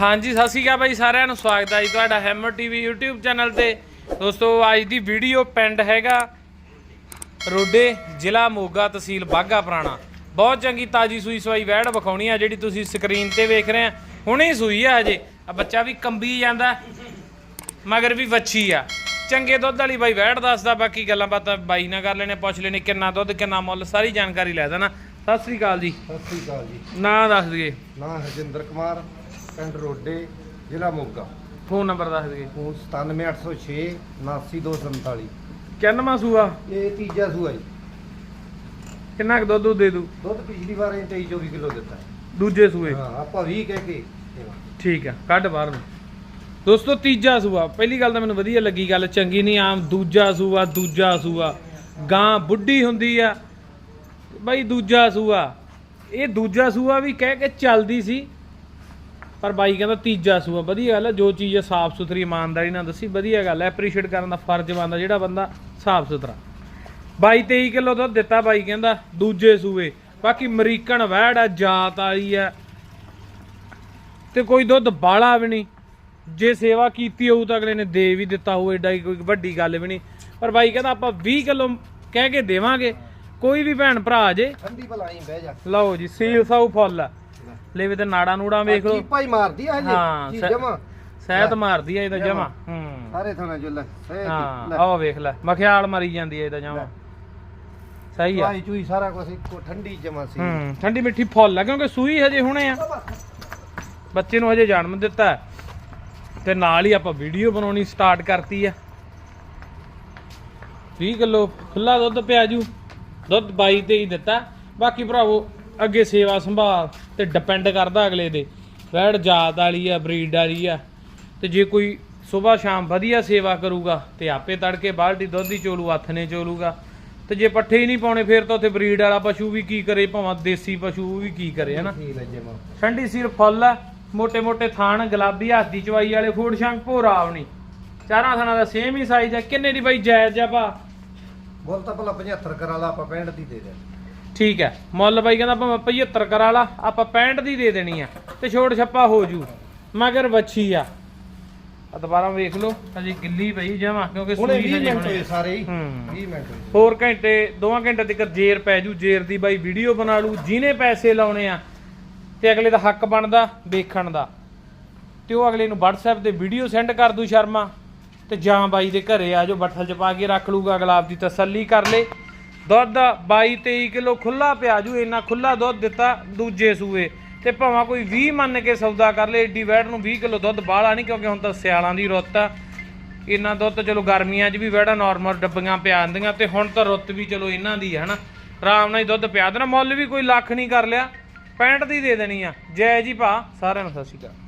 ਹਾਂਜੀ ਸਤਿ ਸ਼੍ਰੀ ਅਕਾਲ ਬਾਈ ਸਾਰਿਆਂ ਨੂੰ। ਸਵਾਗਤ ਹੈ ਜੀ ਤੁਹਾਡਾ ਹੈਮਰ ਟੀਵੀ YouTube ਚੈਨਲ ਤੇ। ਦੋਸਤੋ ਅੱਜ ਦੀ ਵੀਡੀਓ ਪਿੰਡ ਹੈਗਾ ਰੋਡੇ ਜ਼ਿਲ੍ਹਾ ਮੋਗਾ ਤਹਿਸੀਲ ਬਾਗਾ ਪੁਰਾਣਾ। ਬਹੁਤ ਚੰਗੀ ਤਾਜੀ ਸੂਈ ਸਵਾਈ ਵੈੜ ਵਿਖਾਉਣੀ ਆ ਜਿਹੜੀ ਤੁਸੀਂ ਸਕਰੀਨ ਤੇ ਵੇਖ ਰਹੇ ਆ। ਹੁਣੇ ਸੂਈ ਆ ਹਜੇ। ਆ ਬੱਚਾ ਵੀ ਕੰਬੀ ਜਾਂਦਾ ਮਗਰ ਵੀ ਵੱਛੀ ਆ। ਚੰਗੇ ਦੁੱਧ ਵਾਲੀ ਬਾਈ ਵੈੜ ਦੱਸਦਾ ਬਾਕੀ ਗੱਲਾਂ ਬਾਤਾਂ ਬਾਈ ਨਾਲ ਕਰ ਲੈਣੇ ਪੁੱਛ ਲੈਣੇ ਕਿੰਨਾ ਦੁੱਧ ਕਿੰਨਾ ਮੁੱਲ ਸਾਰੀ ਜਾਣਕਾਰੀ ਲੈ ਦੇਣਾ। ਸਤਿ ਸ੍ਰੀ ਅਕਾਲ ਜੀ। ਸਤਿ ਸ੍ਰੀ ਅਕਾਲ ਜੀ। ਨਾਂ ਦੱਸ ਦਈਏ। ਨਾਂ ਹਰਜਿੰਦਰ ਕੁਮਾਰ। ਪਿੰਡ ਰੋਡੇ ਜ਼ਿਲ੍ਹਾ ਮੋਗਾ। ਫੋਨ ਨੰਬਰ ਦੱਸ ਦਈਏ। ਫੋਨ 97806 79247 ਕਿੰਨਵਾਂ ਸੂਆ? ਇਹ ਤੀਜਾ ਸੂਆ ਜੀ। ਕਿੰਨਾ ਕੁ ਦੁੱਧ ਦੇ ਦੂ? ਦੁੱਧ ਪਿਛਲੀ ਵਾਰ ਇਹ 23 24 ਕਿਲੋ ਦਿੱਤਾ। ਦੂਜੇ ਸੂਏ? ਹਾਂ ਆਪਾਂ 20 ਕਹਿ ਕੇ। ਠੀਕ ਆ ਕੱਢ ਬਾਹਰ ਨੂੰ। ਦੋਸਤੋ ਤੀਜਾ ਸੂਆ। ਪਹਿਲੀ ਗੱਲ ਤਾਂ ਮੈਨੂੰ ਵਧੀਆ ਲੱਗੀ ਗੱਲ ਚੰਗੀ ਨਹੀਂ ਆਮ ਦੂਜਾ ਸੂਆ ਦੂਜਾ ਸੂਆ। ਗਾਂ ਬੁੱਢੀ ਹੁੰਦੀ ਆ। ਬਈ ਦੂਜਾ ਸੂਆ। ਇਹ ਦੂਜਾ ਸੂਆ ਵੀ ਕਹਿ ਕੇ ਚੱਲਦੀ ਸੀ। ਪਰ ਬਾਈ ਕਹਿੰਦਾ ਤੀਜਾ ਸੂਆ ਵਧੀਆ ਗੱਲ ਹੈ ਜੋ ਚੀਜ਼ ਸਾਫ਼ ਸੁਥਰੀ ਇਮਾਨਦਾਰੀ ਨਾਲ ਦੱਸੀ ਵਧੀਆ ਗੱਲ ਹੈ ਐਪਰੀਸ਼ੀਏਟ ਕਰਨ ਦਾ ਫਰਜ਼ ਬਣਦਾ ਜਿਹੜਾ ਬੰਦਾ ਸਾਫ਼ ਸੁਥਰਾ। 22 23 ਕਿਲੋ ਦੁੱਧ ਦਿੱਤਾ ਬਾਈ ਕਹਿੰਦਾ ਦੂਜੇ ਸੂਏ। ਬਾਕੀ ਅਮਰੀਕਨ ਵੈੜ ਆ ਜਾਤ ਵਾਲੀ ਆ। ਤੇ ਕੋਈ ਦੁੱਧ ਬਾਲਾ ਵੀ ਨਹੀਂ। ਜੇ ਸੇਵਾ ਕੀਤੀ ਹੋਊ ਤਾਂ ਅਗਲੇ ਨੇ ਦੇ ਵੀ ਦਿੱਤਾ ਹੋਊ ਏਡਾ ਹੀ ਕੋਈ ਵੱਡੀ ਗੱਲ ਵੀ ਨਹੀਂ। ਪਰ ਬਾਈ ਕਹਿੰਦਾ ਆਪਾਂ 20 ਕਿਲੋ ਕਹਿ ਕੇ ਦੇਵਾਂਗੇ ਕੋਈ ਵੀ ਭੈਣ ਭਰਾ ਜੇ। ਠੰਡੀ ਭਲਾਈ ਬਹਿ ਜਾ। ਲਓ ਜੀ ਸੀਲ ਸਾਊ ਫੁੱਲ ਆ। ਲੈਵੇ ਤੇ ਨਾੜਾ ਨੂੜਾ ਵੇਖ ਲਓ। ਚੀਪਾ ਹੀ ਮਾਰਦੀ ਆ ਹਾਂ, ਹਜੇ ਸੈ- ਜਮਾ। ਸਹਿਤ ਮਾਰਦੀ ਆ ਇਹਦਾ ਜਮਾ। ਹੂੰ। ਸਾਰੇ ਥਾਣਾ ਜੋ ਲੈ ਸਹਿ ਹਾਂ ਆਹ ਵੇਖ ਲੈ ਮਖਿਆਲ ਮਾਰੀ ਜਾਂਦੀ ਆ ਇਹਦਾ ਜਮਾ। ਸਹੀ ਆ। ਚੁਈ ਚੁਈ ਸਾਰਾ ਕੁਝ ਇੱਕੋ ਠੰਡੀ ਜਮਾ ਸੀ। ਹੂੰ ਠੰਡੀ ਮਿੱਠੀ ਫੁੱਲ ਆ ਕਿਉਂਕਿ ਸੂਈ ਹਜੇ ਹੁਣੇ ਆ। ਬੱਚੇ ਨੂੰ ਹਜੇ ਜਨਮ ਦਿੱਤਾ ਹੈ। ਤੇ ਨਾਲ ਹੀ ਆਪਾਂ ਵੀਡੀਓ ਬਣਾਉਣੀ ਸਟਾਰਟ ਕਰਤੀ ਆ। 20 ਕਿਲੋ ਖੁੱਲਾ ਦੁੱਧ ਪਿਆ ਜੂ। ਦੁੱਧ 22 ਤੇ ਹੀ ਦਿੱਤਾ। ਬਾਕੀ ਭਰਾਵੋ ਅੱਗੇ ਸੇਵਾ ਸੰਭਾਲ ਤੇ ਡਿਪੈਂਡ ਕਰਦਾ ਅਗਲੇ ਦੇ ਵੈੜ ਜਾਤ ਵਾਲੀ ਆ ਬਰੀਡ ਵਾਲੀ ਆ। ਤੇ ਜੇ ਕੋਈ ਸਵੇਰ ਸ਼ਾਮ ਵਧੀਆ ਸੇਵਾ ਕਰੂਗਾ ਤੇ ਆਪੇ ਤੜਕੇ ਬਾਲਟੀ ਦੁੱਧ ਦੀ ਚੋਲੂ ਹੱਥ ਨੇ ਚੋਲੂਗਾ। ਤੇ ਜੇ ਪੱਠੇ ਹੀ ਨਹੀਂ ਪਾਉਣੇ ਫੇਰ ਤਾਂ ਉੱਥੇ ਬਰੀਡ ਵਾਲਾ ਪਸ਼ੂ ਵੀ ਕੀ ਕਰੇ ਭਾਵੇਂ ਦੇਸੀ ਪਸ਼ੂ ਵੀ ਕੀ ਕਰੇ ਹਨਾ? ਠੰਡੀ ਸਿਰ ਫੁੱਲ ਆ ਮੋٹے ਮੋٹے ਥਾਣ ਗੁਲਾਬੀ ਹੱਥ ਦੀ ਚਵਾਈ ਵਾਲੇ ਫੂਡ ਸ਼ੰਕ ਭੋਰਾ ਆਵਣੀ। ਚਾਰਾਂ ਥਾਣਾ ਦਾ ਸੇਮ ਹੀ ਸਾਈਜ਼ ਆ। ਕਿੰਨੇ ਦੀ ਬਾਈ ਜਾਇਜ਼ ਆ ਭਾ? ਬੋਲ ਤਾਂ ਭਲਾ 75 ਕਰਾ ਲਾ ਆਪਾਂ 65 ਦੀ ਦੇ ਦੇ। ਠੀਕ ਹੈ। ਮੁੱਲ ਬਾਈ ਕਹਿੰਦਾ ਆਪਾਂ 75 ਕਰਾ ਲਾ ਆਪਾਂ 65 ਦੀ ਦੇ ਦੇਣੀ ਆ ਤੇ ਛੋੜ ਛੱਪਾ ਹੋ ਜੂ। ਮਗਰ ਵੱਛੀ ਆ। ਆ ਦੁਬਾਰਾ ਵੇਖ ਲਓ ਹਜੇ ਗਿੱਲੀ ਪਈ ਜਮਾ ਕਿਉਂਕਿ ਸੂਈ 20 ਹਜੇ ਮਿੰਟ ਹੋਏ ਹੁਣੇ ਸਾਰੇ ਹੀ। ਹੂੰ। 20 ਮਿੰਟ ਹੋਏ। ਹੋਰ ਘੰਟੇ 2 ਘੰਟੇ ਤੱਕ ਜੇਰ ਪੈ ਜੂ ਜੇਰ ਦੀ ਬਾਈ ਵੀਡੀਓ ਬਣਾ ਲੂ ਜਿਹਨੇ ਪੈਸੇ ਲਾਉਣੇ ਆ ਤੇ ਅਗਲੇ ਦਾ ਹੱਕ ਬਣਦਾ ਵੇਖਣ ਦਾ। ਤੇ ਉਹ ਅਗਲੇ ਨੂੰ WhatsApp ਤੇ ਵੀਡੀਓ ਸੈਂਡ ਕਰ ਦੂ ਸ਼ਰਮਾ। ਤੇ ਜਾਂ ਬਾਈ ਦੇ ਘਰੇ ਆ ਜੋ ਬੱਠਲ ਚ ਪਾ ਕੇ ਰੱਖ ਲੂਗਾ ਅਗਲਾ ਆਪਦੀ ਤਸੱਲੀ ਕਰ ਲੇ। ਦੁੱਧ 22 23 ਕਿਲੋ ਖੁੱਲਾ ਪਿਆ ਜੂ, ਇੰਨਾ ਖੁੱਲਾ ਦੁੱਧ ਦਿੱਤਾ ਦੂਜੇ ਸੂਏ। ਤੇ ਭਾਵੇਂ ਕੋਈ 20 ਮੰਨ ਕੇ ਸੌਦਾ ਕਰ ਲੇ, ਏਡੀ ਵੈੜ ਨੂੰ 20 ਕਿਲੋ ਦੁੱਧ ਬਾਹਲਾ ਨਹੀਂ, ਕਿਉਂਕਿ ਹੁਣ ਤਾਂ ਸਿਆਲਾਂ ਦੀ ਰੁੱਤ ਆ। ਇੰਨਾ ਦੁੱਧ ਤਾਂ ਚਲੋ ਗਰਮੀਆਂ 'ਚ ਵੀ ਵੈੜਾ ਨਾਰਮਲ ਡੱਬੀਆਂ ਪਿਆ ਜਾਂਦੀਆਂ ਤੇ ਹੁਣ ਤਾਂ ਰੁੱਤ ਵੀ ਚਲੋ ਇਹਨਾਂ ਦੀ ਹੈ ਹਨਾ। ਆਰਾਮ ਨਾਲ ਹੀ ਦੁੱਧ ਪਿਆ ਦੇਣਾ, ਮੁੱਲ ਵੀ ਕੋਈ ਲੱਖ ਨਹੀਂ ਕਰ ਲਿਆ। 65 ਦੀ ਦੇ ਦੇਣੀ ਆ। ਜੈ ਜੀ ਭਾ, ਸਾਰਿਆਂ ਨੂੰ ਸਤਿ ਸ਼੍ਰੀ ਅਕਾਲ।